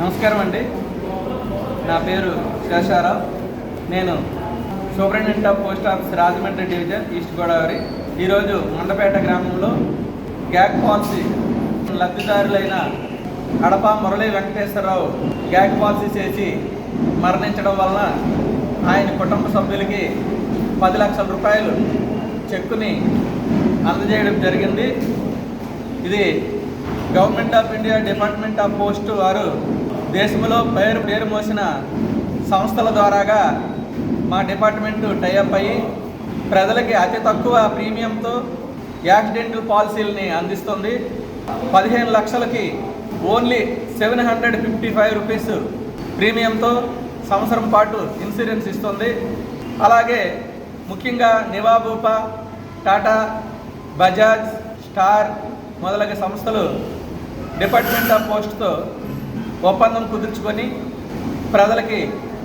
నమస్కారం అండి. నా పేరు శేషారావు. నేను superintendent of post office Rajahmundry division east Godavari. ఈరోజు మండపేట గ్రామంలో గ్యాగ్ పాలసీ లబ్ధిదారులైన కడప మురళీ వెంకటేశ్వరరావు గ్యాగ్ పాలసీ చేసి మరణించడం వలన ఆయన కుటుంబ సభ్యులకి పది లక్షల రూపాయలు చెక్కుని అందజేయడం జరిగింది. ఇది government of India department of post వారు దేశంలో పేరు పేరు మోసిన సంస్థల ద్వారాగా మా డిపార్ట్మెంట్ టైఅప్ అయ్యి ప్రజలకి అతి తక్కువ ప్రీమియంతో యాక్సిడెంటల్ పాలసీలని అందిస్తుంది. పదిహేను లక్షలకి only seven hundred fifty five rupees ప్రీమియంతో సంవత్సరం పాటు ఇన్సూరెన్స్ ఇస్తుంది. అలాగే ముఖ్యంగా నివాబూపా టాటా బజాజ్ స్టార్ మొదలగు సంస్థలు డిపార్ట్మెంట్ ఆఫ్ పోస్ట్తో ఒప్పందం కుదుర్చుకొని ప్రజలకి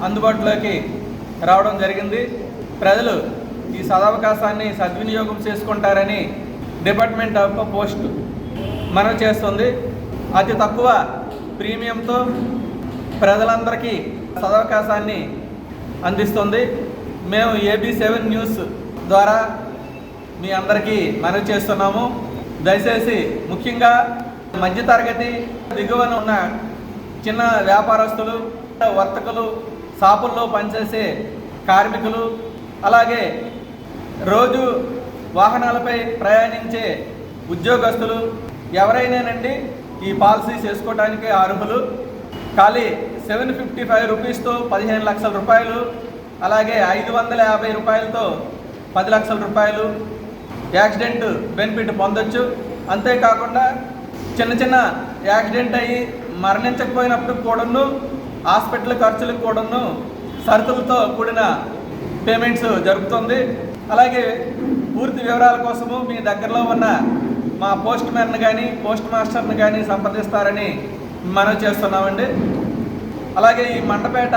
అందుబాటులోకి రావడం జరిగింది. ప్రజలు ఈ సదవకాశాన్ని సద్వినియోగం చేసుకుంటారని డిపార్ట్మెంట్ ఆఫ్ పోస్ట్ మనవి చేస్తుంది. అతి తక్కువ ప్రీమియంతో ప్రజలందరికీ సదవకాశాన్ని అందిస్తుంది. మేము ఏబీ సెవెన్ న్యూస్ ద్వారా మీ అందరికీ మనవి చేస్తున్నాము. దయచేసి ముఖ్యంగా మధ్యతరగతి దిగువన ఉన్న చిన్న వ్యాపారస్తులు వర్తకులు షాపుల్లో పనిచేసే కార్మికులు అలాగే రోజు వాహనాలపై ప్రయాణించే ఉద్యోగస్తులు ఎవరైనానండి? ఈ పాలసీ చేసుకోవడానికి అర్హులు? ఖాళీ సెవెన్ ఫిఫ్టీ ఫైవ్ రూపీస్తో పదిహేను లక్షల రూపాయలు అలాగే ఐదు వందల యాభై రూపాయలతో పది లక్షల రూపాయలు. యాక్సిడెంట్ బెనిఫిట్ పొందొచ్చు. అంతేకాకుండా చిన్న చిన్న యాక్సిడెంట్ అయ్యి మరణించకపోయినప్పుడు కూడాను హాస్పిటల్ ఖర్చులకు కూడాను సరుకులతో కూడిన పేమెంట్స్ జరుగుతుంది. అలాగే పూర్తి వివరాల కోసము మీ దగ్గరలో ఉన్న మా పోస్ట్ మ్యాన్ కానీ పోస్ట్ మాస్టర్ని కానీ సంప్రదిస్తారని మనం చేస్తున్నామండి. అలాగే ఈ మండపేట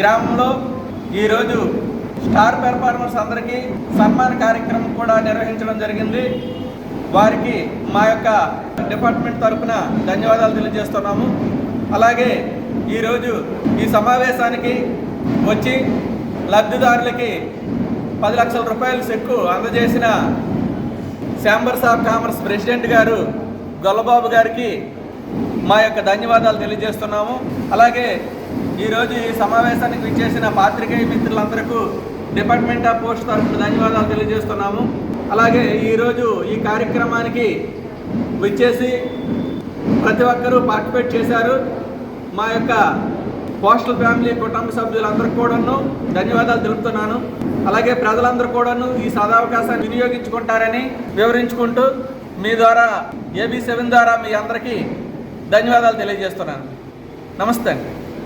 గ్రామంలో ఈరోజు స్టార్ పెర్ఫార్మర్స్ అందరికీ సన్మాన కార్యక్రమం కూడా నిర్వహించడం జరిగింది. వారికి మా యొక్క డిపార్ట్మెంట్ తరపున ధన్యవాదాలు తెలియజేస్తున్నాము. అలాగే ఈరోజు ఈ సమావేశానికి వచ్చి లబ్ధిదారులకి పది లక్షల రూపాయల చెక్కు అందజేసిన ఛాంబర్స్ ఆఫ్ కామర్స్ ప్రెసిడెంట్ గారు గొల్లబాబు గారికి మా యొక్క ధన్యవాదాలు తెలియజేస్తున్నాము. అలాగే ఈరోజు ఈ సమావేశానికి విచ్చేసిన పాత్రికేయ మిత్రులందరికీ డిపార్ట్మెంట్ ఆఫ్ పోస్ట్ తరఫున ధన్యవాదాలు తెలియజేస్తున్నాము. అలాగే ఈరోజు ఈ కార్యక్రమానికి విచ్చేసి ప్రతి ఒక్కరూ పార్టిసిపేట్ చేశారు. మా యొక్క పోస్టల్ ఫ్యామిలీ కుటుంబ సభ్యులందరూ కూడాను ధన్యవాదాలు తెలుపుతున్నాను. అలాగే ప్రజలందరూ కూడాను ఈ సదావకాశాన్ని వినియోగించుకుంటారని వివరించుకుంటూ మీ ద్వారా ఏబీ సెవెన్ ద్వారా మీ అందరికీ ధన్యవాదాలు తెలియజేస్తున్నాను. నమస్తే అండి.